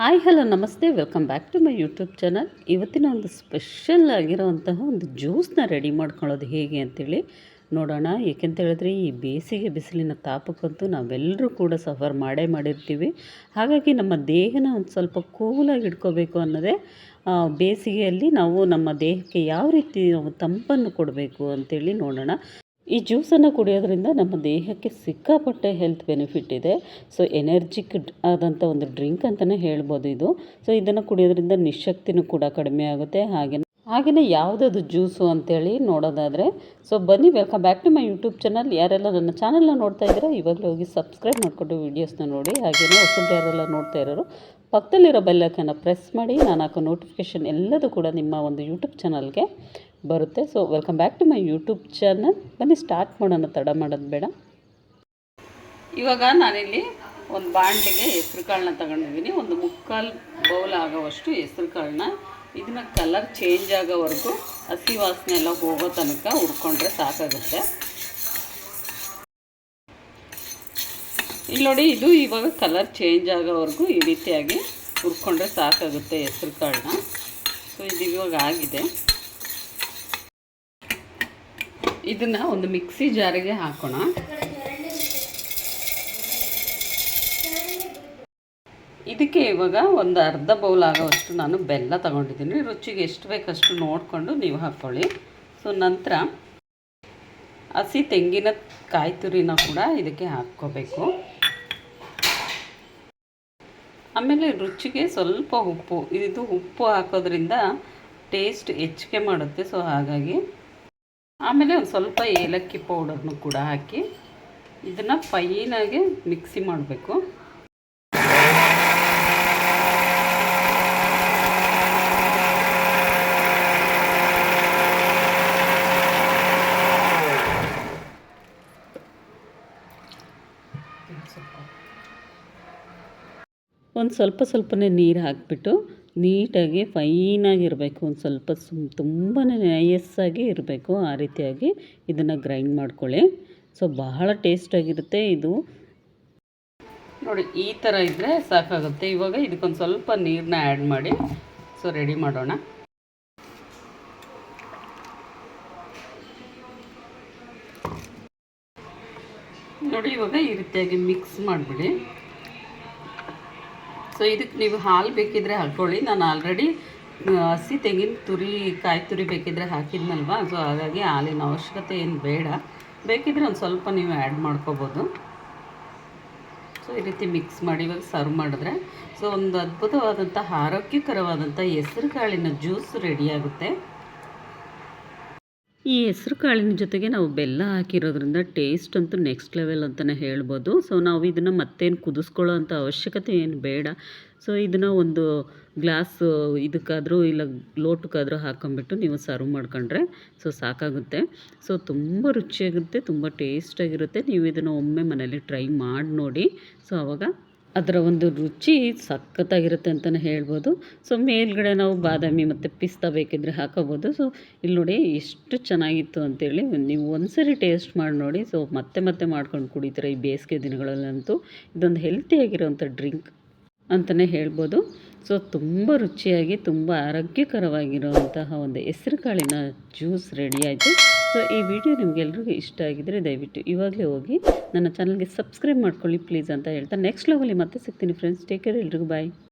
Hi, hello, ನಮಸ್ತೆ. Welcome back to my YouTube channel ಇವತ್ತಿನ ಒಂದು ಸ್ಪೆಷಲ್ ಆಗಿರೋವಂತಹ ಒಂದು ಜ್ಯೂಸ್ನ ರೆಡಿ ಮಾಡ್ಕೊಳ್ಳೋದು ಹೇಗೆ ಅಂತೇಳಿ ನೋಡೋಣ. ಏಕೆಂತ ಹೇಳಿದ್ರೆ ಈ ಬೇಸಿಗೆ ಬಿಸಿಲಿನ ತಾಪಕ್ಕಂತೂ ನಾವೆಲ್ಲರೂ ಕೂಡ ಸಫರ್ ಮಾಡೇ ಮಾಡಿರ್ತೀವಿ. ಹಾಗಾಗಿ ನಮ್ಮ ದೇಹನ ಒಂದು ಸ್ವಲ್ಪ ಕೂಲಾಗಿ ಇಟ್ಕೋಬೇಕು ಅನ್ನೋದೇ ಬೇಸಿಗೆಯಲ್ಲಿ ನಾವು ನಮ್ಮ ದೇಹಕ್ಕೆ ಯಾವ ರೀತಿ ನಾವು ತಂಪನ್ನು ಕೊಡಬೇಕು ಅಂತೇಳಿ ನೋಡೋಣ. ಈ ಜ್ಯೂಸನ್ನು ಕುಡಿಯೋದ್ರಿಂದ ನಮ್ಮ ದೇಹಕ್ಕೆ ಸಿಕ್ಕಾಪಟ್ಟೆ ಹೆಲ್ತ್ ಬೆನಿಫಿಟ್ ಇದೆ. ಸೊ, ಎನರ್ಜಿಕ್ ಆದಂಥ ಒಂದು ಡ್ರಿಂಕ್ ಅಂತಲೇ ಹೇಳ್ಬೋದು ಇದು. ಸೊ, ಇದನ್ನು ಕುಡಿಯೋದ್ರಿಂದ ನಿಶಕ್ತಿನೂ ಕೂಡ ಕಡಿಮೆ ಆಗುತ್ತೆ. ಹಾಗೆ ಹಾಗೆಯೇ ಯಾವುದದು ಜ್ಯೂಸು ಅಂತೇಳಿ ನೋಡೋದಾದರೆ, ಸೊ, ಬನ್ನಿ, welcome back to my YouTube channel. ಯಾರೆಲ್ಲ ನನ್ನ ಚಾನಲ್ನ ನೋಡ್ತಾ ಇದ್ದೀರಾ, ಇವಾಗಲೇ ಹೋಗಿ ಸಬ್ಸ್ಕ್ರೈಬ್ ಮಾಡಿಕೊಂಡು ವೀಡಿಯೋಸ್ನ ನೋಡಿ. ಹಾಗೆಯೇ ಹೊಸದು ಯಾರೆಲ್ಲ ನೋಡ್ತಾ ಇರೋರು, ಪಕ್ಕದಲ್ಲಿರೋ ಬೆಲ್ಲಕನ್ನು ಪ್ರೆಸ್ ಮಾಡಿ. ನಾನು ಹಾಕೋ ನೋಟಿಫಿಕೇಷನ್ ಎಲ್ಲದೂ ಕೂಡ ನಿಮ್ಮ ಒಂದು ಯೂಟ್ಯೂಬ್ ಚಾನಲ್ಗೆ ಬರುತ್ತೆ. So welcome back to my YouTube channel ಬನ್ನಿ ಸ್ಟಾರ್ಟ್ ಮಾಡೋಣ. ತಡ ಮಾಡೋದು ಬೇಡ. ಇವಾಗ ನಾನಿಲ್ಲಿ ಒಂದು ಬಾಣಲೆಗೆ ಹೆಸ್ರು ಕಾಳನ್ನ ತಗೊಂಡಿದ್ದೀನಿ. ಒಂದು ಮುಕ್ಕಾಲು ಬೌಲ್ ಆಗೋವಷ್ಟು ಹೆಸ್ರು ಕಾಳನ್ನ ಇದನ್ನ ಕಲರ್ ಚೇಂಜ್ ಆಗೋವರೆಗೂ ಹಸಿ ವಾಸನೆ ಎಲ್ಲ ಹೋಗೋ ತನಕ ಹುರ್ಕೊಂಡ್ರೆ ಸಾಕಾಗುತ್ತೆ. ಇಲ್ಲಿ ನೋಡಿ, ಇದು ಇವಾಗ ಕಲರ್ ಚೇಂಜ್ ಆಗೋವರೆಗೂ ಈ ರೀತಿಯಾಗಿ ಹುರ್ಕೊಂಡ್ರೆ ಸಾಕಾಗುತ್ತೆ ಹೆಸ್ರು ಕಾಳನ್ನ ಸೊ ಇದು ಇವಾಗ ಆಗಿದೆ. ಇದನ್ನ ಒಂದು ಮಿಕ್ಸಿ ಜಾರಿಗೆ ಹಾಕೋಣ. ಇದಕ್ಕೆ ಇವಾಗ ಒಂದು ಅರ್ಧ ಬೌಲ್ ಆಗೋವಷ್ಟು ನಾನು ಬೆಲ್ಲ ತಗೊಂಡಿದ್ದೀನಿ. ರುಚಿಗೆ ಎಷ್ಟು ಬೇಕಷ್ಟು ನೋಡಿಕೊಂಡು ನೀವು ಹಾಕ್ಕೊಳ್ಳಿ ಸೊ ನಂತರ ಹಸಿ ತೆಂಗಿನ ಕಾಯಿ ತುರಿನ ಕೂಡ ಇದಕ್ಕೆ ಹಾಕ್ಕೋಬೇಕು. ಆಮೇಲೆ ರುಚಿಗೆ ಸ್ವಲ್ಪ ಉಪ್ಪು ಇದು ಉಪ್ಪು ಹಾಕೋದ್ರಿಂದ ಟೇಸ್ಟ್ ಹೆಚ್ಚಿಗೆ ಮಾಡುತ್ತೆ. ಸೊ ಹಾಗಾಗಿ ಆಮೇಲೆ ಒಂದು ಸ್ವಲ್ಪ ಏಲಕ್ಕಿ ಪೌಡರ್ನು ಕೂಡ ಹಾಕಿ ಇದನ್ನು ಫೈನಾಗಿ ಮಿಕ್ಸಿ ಮಾಡಬೇಕು. ಒಂದು ಸ್ವಲ್ಪ ಸ್ವಲ್ಪನೇ ನೀರು ಹಾಕಿಬಿಟ್ಟು ನೀಟಾಗಿ ಫೈನಾಗಿರಬೇಕು ಒಂದು ಸ್ವಲ್ಪ ಸುಮ್ ತುಂಬಾ ನಯಸ್ಸಾಗಿ ಇರಬೇಕು ಆ ರೀತಿಯಾಗಿ ಇದನ್ನು ಗ್ರೈಂಡ್ ಮಾಡ್ಕೊಳ್ಳಿ. ಸೊ ಬಹಳ ಟೇಸ್ಟಾಗಿರುತ್ತೆ ಇದು. ನೋಡಿ, ಈ ಥರ ಇದ್ದರೆ ಸಾಕಾಗುತ್ತೆ. ಇವಾಗ ಇದಕ್ಕೊಂದು ಸ್ವಲ್ಪ ನೀರನ್ನ ಆ್ಯಡ್ ಮಾಡಿ. ಸೊ ರೆಡಿ ಮಾಡೋಣ. ನೋಡಿ, ಇವಾಗ ಈ ರೀತಿಯಾಗಿ ಮಿಕ್ಸ್ ಮಾಡಿಬಿಡಿ. ಸೊ ಇದಕ್ಕೆ ನೀವು ಹಾಲು ಬೇಕಿದ್ರೆ ಹಾಕ್ಕೊಳ್ಳಿ ನಾನು ಆಲ್ರೆಡಿ ಹಸಿ ತೆಂಗಿನ ತುರಿ, ಕಾಯಿ ತುರಿ ಬೇಕಿದ್ರೆ ಹಾಕಿದ್ನಲ್ವ? ಸೊ ಹಾಗಾಗಿ ಹಾಲಿನ ಅವಶ್ಯಕತೆ ಏನು ಬೇಡ. ಬೇಕಿದ್ರೆ ಒಂದು ಸ್ವಲ್ಪ ನೀವು ಆ್ಯಡ್ ಮಾಡ್ಕೋಬೋದು. ಸೊ ಈ ರೀತಿ ಮಿಕ್ಸ್ ಮಾಡಿ ಇವಾಗ ಸರ್ವ್ ಮಾಡಿದ್ರೆ. ಸೊ ಒಂದು ಅದ್ಭುತವಾದಂಥ ಆರೋಗ್ಯಕರವಾದಂಥ ಹೆಸರು ಕಾಳಿನ ಜ್ಯೂಸ್ ರೆಡಿಯಾಗುತ್ತೆ ಈ ಹೆಸರು ಕಾಳಿನ ಜೊತೆಗೆ ನಾವು ಬೆಲ್ಲ ಹಾಕಿರೋದ್ರಿಂದ ಟೇಸ್ಟ್ ಅಂತೂ ನೆಕ್ಸ್ಟ್ ಲೆವೆಲ್ ಅಂತಲೇ ಹೇಳ್ಬೋದು. ಸೊ ನಾವು ಇದನ್ನು ಮತ್ತೇನು ಕುದಿಸ್ಕೊಳ್ಳೋ ಅಂಥ ಅವಶ್ಯಕತೆ ಏನು ಬೇಡ. ಸೊ ಇದನ್ನು ಒಂದು ಗ್ಲಾಸ್ ಇದಕ್ಕಾದರೂ ಇಲ್ಲ ಲೋಟಕ್ಕಾದರೂ ಹಾಕೊಂಬಿಟ್ಟು ನೀವು ಸರ್ವ್ ಮಾಡ್ಕೊಂಡ್ರೆ ಸೊ ಸಾಕಾಗುತ್ತೆ. ಸೊ ತುಂಬ ರುಚಿಯಾಗುತ್ತೆ, ತುಂಬ ಟೇಸ್ಟಾಗಿರುತ್ತೆ. ನೀವು ಇದನ್ನು ಒಮ್ಮೆ ಮನೇಲಿ ಟ್ರೈ ಮಾಡಿ ನೋಡಿ. ಸೊ ಆವಾಗ ಅದರ ಒಂದು ರುಚಿ ಸಖತ್ತಾಗಿರುತ್ತೆ ಅಂತಲೇ ಹೇಳ್ಬೋದು. ಸೊ ಮೇಲ್ಗಡೆ ನಾವು ಬಾದಾಮಿ ಮತ್ತು ಪಿಸ್ತಾ ಬೇಕಿದ್ರೆ ಹಾಕೋಬೋದು. ಸೊ ಇಲ್ಲಿ ನೋಡಿ ಎಷ್ಟು ಚೆನ್ನಾಗಿತ್ತು ಅಂತೇಳಿ ನೀವು ಒಂದ್ಸರಿ ಟೇಸ್ಟ್ ಮಾಡಿ ನೋಡಿ. ಸೊ ಮತ್ತೆ ಮತ್ತೆ ಮಾಡ್ಕೊಂಡು ಕುಡಿತೀರ ಈ ಬೇಸಿಗೆ ದಿನಗಳಲ್ಲಂತೂ. ಇದೊಂದು ಹೆಲ್ತಿಯಾಗಿರೋಂಥ ಡ್ರಿಂಕ್ ಅಂತಲೇ ಹೇಳ್ಬೋದು. ಸೊ ತುಂಬ ರುಚಿಯಾಗಿ, ತುಂಬ ಆರೋಗ್ಯಕರವಾಗಿರುವಂತಹ ಒಂದು ಹೆಸರು ಕಾಳಿನ ಜ್ಯೂಸ್ ರೆಡಿಯಾಯಿತು ಸೊ, ಈ ವಿಡಿಯೋ ನಿಮಗೆಲ್ರಿಗೂ ಇಷ್ಟ ಆಗಿದ್ದರೆ ದಯವಿಟ್ಟು ಇವಾಗಲೇ ಹೋಗಿ ನನ್ನ ಚಾನಲ್ಗೆ ಸಬ್ಸ್ಕ್ರೈಬ್ ಮಾಡ್ಕೊಳ್ಳಿ ಪ್ಲೀಸ್ ಅಂತ ಹೇಳ್ತಾ ನೆಕ್ಸ್ಟ್ ಲೆವಲಿ ಮತ್ತೆ ಸಿಗ್ತೀನಿ ಫ್ರೆಂಡ್ಸ್ ಟೇಕ್ ಕೇರ್ ಎಲ್ರಿಗೂ ಬಾಯ್